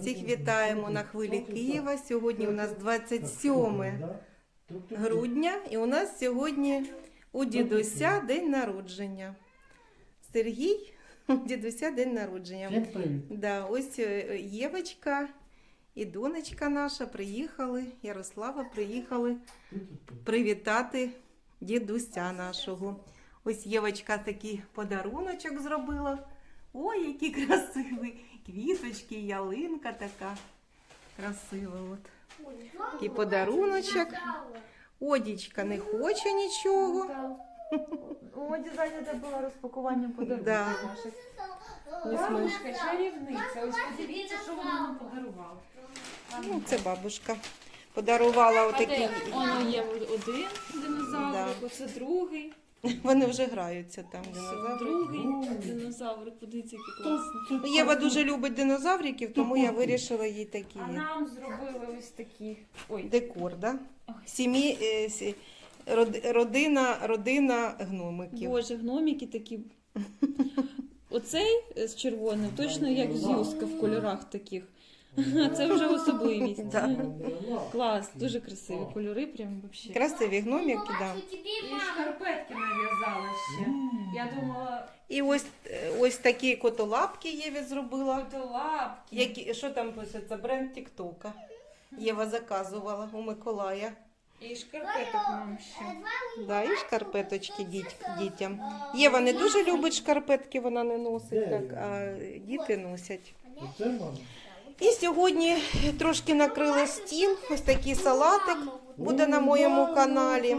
Всіх вітаємо на хвилі Києва. Сьогодні у нас 27 грудня, і у нас сьогодні у дідуся день народження. Сергій, у дідуся день народження. Да, ось е, Євочка і донечка наша приїхали, Ярослава приїхали привітати дідуся нашого. Ось Євочка такий подаруночок зробила. Ой, який красивий! Квіточки, ялинка така красива. От. Такий подаруночок. Одічка не хоче нічого. У дизайнера було розпакування подарунків Да. наших. Ось. Бабушка, чарівниця. Ось подивіться, що вона нам подарувала. Ну, це бабушка. Подарувала А отакі. де воно є один динозаврик, оце другий, Вони вже граються там. Динозаври. другий динозаврик. Подивіться, який класний. Ну, Єва дуже любить динозавриків, тому я вирішила їй такі А нам зробили ось такі. Ой, декор, да? Сім'ї, е, сі- род- родина, родина гномиків. Боже, гномики такі. Оцей з червоним, точно як зюзка в кольорах таких. А Це вже особливість. Да. Клас, дуже красиві кольори, прям взагалі. Красиві гномики, да. І шкарпетки нав'язала ще. Я думала, І ось, е, ось такі котолапки Єві зробила. фотолапки. Які, що там пишеться? Бренд Тіктока. Єва заказувала у Миколая. І шкарпеток нам ще. Да, і шкарпеточки діть, дітям. Єва не дуже любить шкарпетки, вона не носить, так, а діти носять. Це мама. І сьогодні трошки накрили стіл. Ось такий салатик буде на моєму каналі.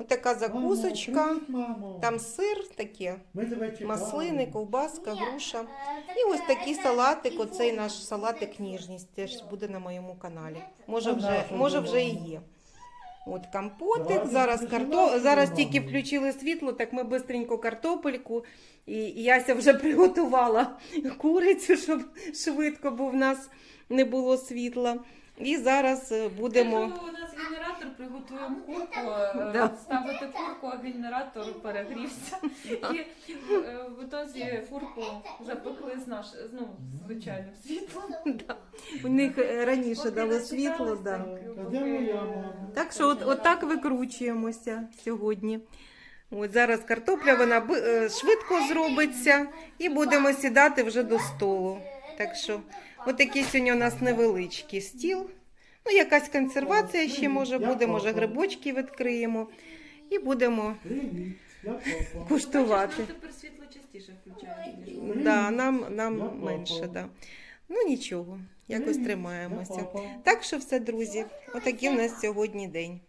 Ось така закусочка. Там сир, таке, маслини, ковбаска, груша. І ось такий салатик, оцей наш салатик ніжність теж буде на моєму каналі. Може вже, може вже і є. От компотик, зараз карто... зараз тільки включили світло, так ми бистренько картопельку. І і Яся вже приготувала курицю, щоб швидко, бо в нас не було світла. І зараз е, будемо. Генератор, приготуємо курку, е, Да. ставити курку, а генератор перегрівся. І е, в ітозі фурку запекли з наш, ну, звичайним світлом. Да. У них е, раніше дали світло. Да. так, що от, от так викручуємося сьогодні. От зараз картопля вона швидко зробиться і будемо сідати вже до столу. Так що от такий сьогодні у нас невеличкий стіл. Ну, якась консервація ще може буде, може грибочки відкриємо і будемо куштувати. Тепер світло частіше включають. Да, нам, нам менше. Да. Ну нічого, якось тримаємося. Так що все, друзі, отакий у нас сьогодні день.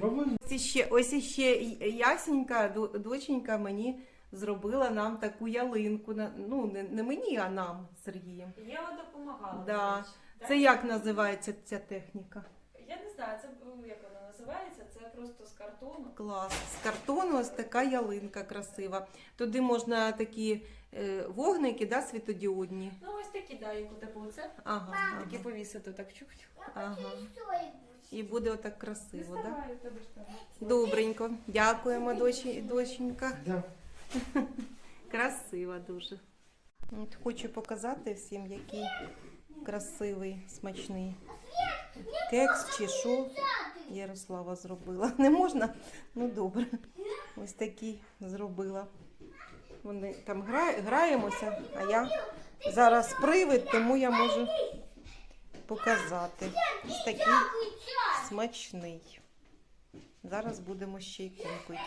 Ось іще, ось іще Ясенька, доченька мені зробила нам таку ялинку. Ну, не, не мені, а нам Сергієм. Я допомагала. Да. Це як називається ця техніка? Я не знаю, це е, як вона називається, це просто з картону. Клас. З картону ось така ялинка красива. Туди можна такі е, вогники, да, світодіодні. Ну ось такі, да, як у тебе оце. Ага, ага, Такі повісити так чух-чух. ага. І буде отак красиво, так? Да? Доставай, у тебе ж там. Добренько. Дякуємо, дочі, доченька. Да. Красива дуже. От хочу показати всім, який красивий, смачний кекс чи що Ярослава зробила. Не можна? Ну добре. Ось такий зробила. Вони там гра... граємося, а я зараз привид, тому я можу показати. Ось такий смачний. Зараз будемо ще й купити.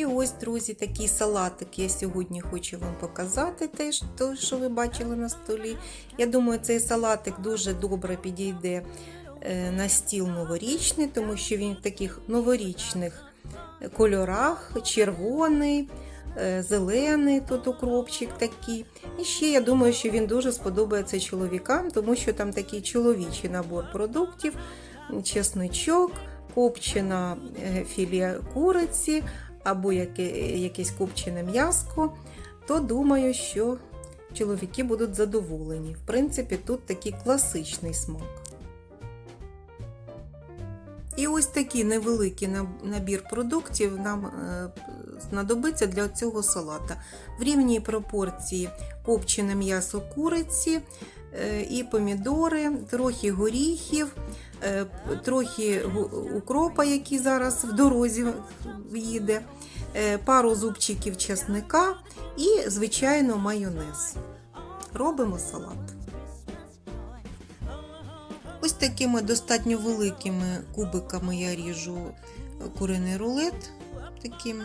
І ось, друзі, такий салатик я сьогодні хочу вам показати, той, що ви бачили на столі. Я думаю, цей салатик дуже добре підійде е, на стіл новорічний, тому що він в таких новорічних кольорах, червоний, е, зелений тут укропчик такий. І ще я думаю, що він дуже сподобається чоловікам, тому що там такий чоловічий набор продуктів, чесничок, копчена е, філе куриці або яке, якесь копчене м'яско, то думаю, що чоловіки будуть задоволені. В принципі, тут такий класичний смак. І ось такий невеликий набір продуктів нам е, знадобиться для цього салата. В рівній пропорції копчене м'ясо куриці е, і помідори, трохи горіхів, трохи укропа, який зараз в дорозі їде, е, пару зубчиків чесника і, звичайно, майонез. Робимо салат. Ось такими достатньо великими кубиками я ріжу куриний рулет. Такими.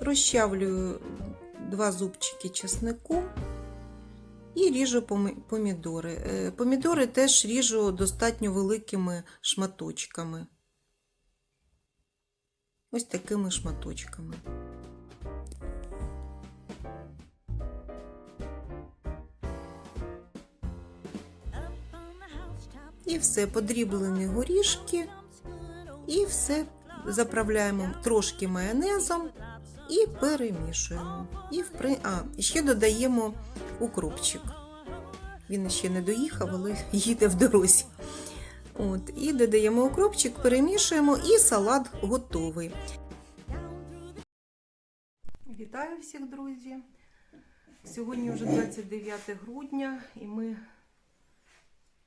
Розчавлюю два зубчики чеснику і ріжу помідори. Е, Помідори теж ріжу достатньо великими шматочками. Ось такими шматочками. І все, подріблені горішки. І все заправляємо трошки майонезом і перемішуємо. І впри... А, ще додаємо укропчик. Він ще не доїхав, але їде в дорозі. От, і додаємо укропчик, перемішуємо, і салат готовий. Вітаю всіх, друзі! Сьогодні вже 29 грудня, і ми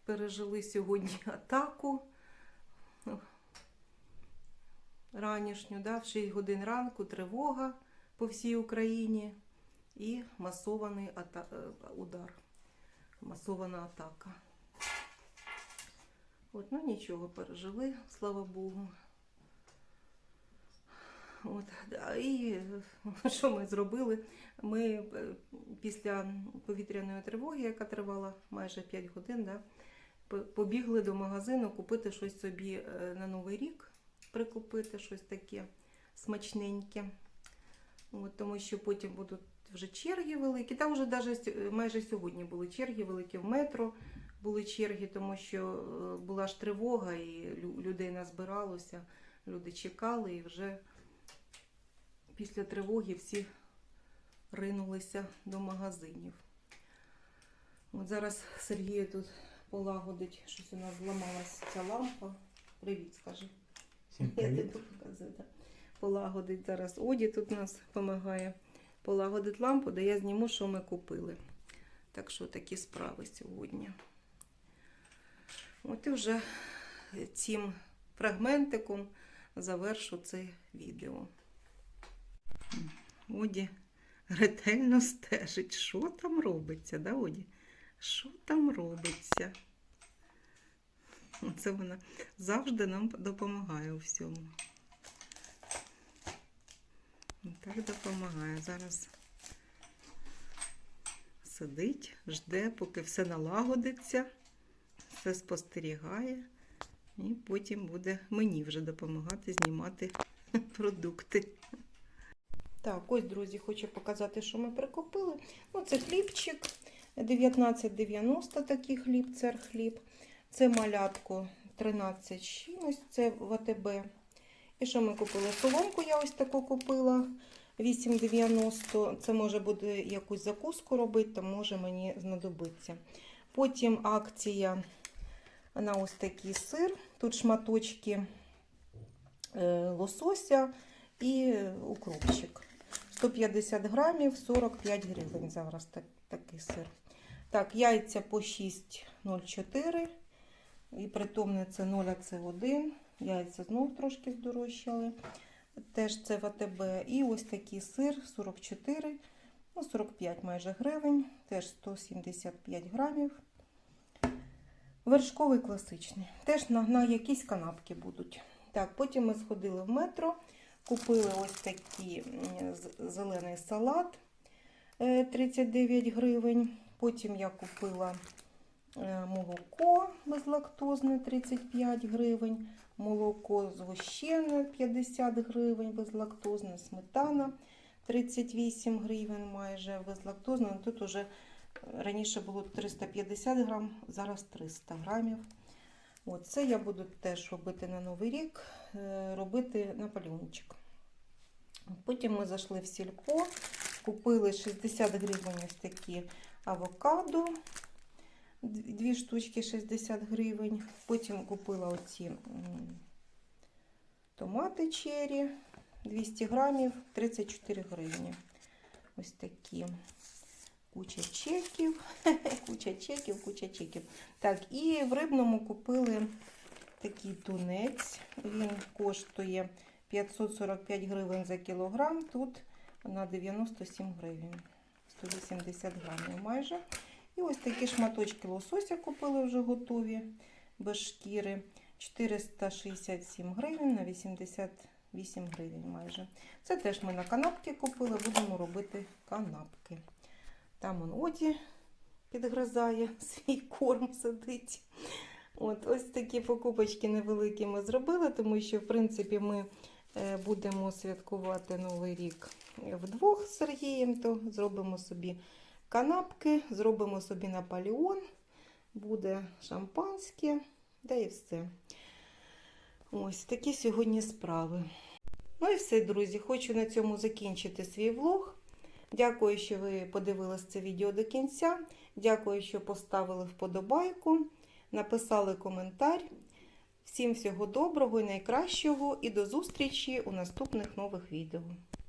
пережили сьогодні атаку ранішню, да, в 6 годин ранку тривога по всій Україні і масований ата- е, удар, масована атака. От, ну нічого, пережили, слава Богу. От, і що ми зробили? Ми е, після повітряної тривоги, яка тривала майже 5 годин, да, побігли до магазину купити щось собі е, на Новий рік, прикупити щось таке смачненьке. От, тому що потім будуть вже черги великі. Там вже навіть майже сьогодні були черги великі в метро. Були черги, тому що е, була ж тривога, і людей назбиралося, люди чекали, і вже після тривоги всі ринулися до магазинів. От зараз Сергій тут полагодить, щось у нас зламалась ця лампа. Привіт, скажи. Всім Я привіт. Полагодить зараз. Оді тут нас допомагає. Полагодить лампу, де я зніму, що ми купили. Так що такі справи сьогодні. От і вже цим фрагментиком завершу це відео. Оді ретельно стежить, що там робиться, да, Оді? Що там робиться? Це вона завжди нам допомагає у всьому. Так допомагає. Зараз сидить, жде, поки все налагодиться, все спостерігає, і потім буде мені вже допомагати знімати продукти. Так, ось, друзі, хочу показати, що ми прикупили. Ну, це хлібчик 19,90 такий хліб, цер хліб. Це малятко 13 чимось, це в АТБ. І що ми купили? Соломку я ось таку купила 8,90. Це може буде якусь закуску робити, то може мені знадобиться. Потім акція на ось такий сир. Тут шматочки е, лосося і укропчик. 150 грамів, 45 гривень. Зараз так, такий сир. Так, яйця по 6,04. І притомне це 0, а це 1. Яйця знов трошки здорожчали. Теж це в АТБ. І ось такий сир 44, ну 45 майже гривень, теж 175 грамів. Вершковий класичний. Теж на, на якісь канапки будуть. Так, потім ми сходили в метро, купили ось такий зелений салат е, 39 гривень. Потім я купила е, молоко безлактозне 35 гривень, молоко згущене 50 гривень безлактозне, сметана 38 гривень майже безлактозне. Ну, Тут уже раніше було 350 грам, зараз 300 грамів. От це я буду теж робити на Новий рік, е, робити наполеончик. Потім ми зайшли в сільпо, купили 60 гривень ось такі авокадо. Дві штучки 60 гривень. Потім купила оці томати чері 200 грамів 34 гривні. Ось такі. Куча чеків, куча чеків, куча чеків. Так, і в рибному купили такий тунець. Він коштує 545 гривень за кілограм. Тут на 97 гривень. 180 грамів майже. І ось такі шматочки лосося купили вже готові, без шкіри. 467 гривень на 88 гривень майже. Це теж ми на канапки купили, будемо робити канапки. Там он Оді підгризає свій корм сидить. От, ось такі покупочки невеликі ми зробили, тому що, в принципі, ми е, будемо святкувати Новий рік вдвох з Сергієм, то зробимо собі канапки, зробимо собі Наполеон, буде шампанське, да і все. Ось такі сьогодні справи. Ну і все, друзі. Хочу на цьому закінчити свій влог. Дякую, що ви подивились це відео до кінця. Дякую, що поставили вподобайку, написали коментар. Всім всього доброго і найкращого, і до зустрічі у наступних нових відео.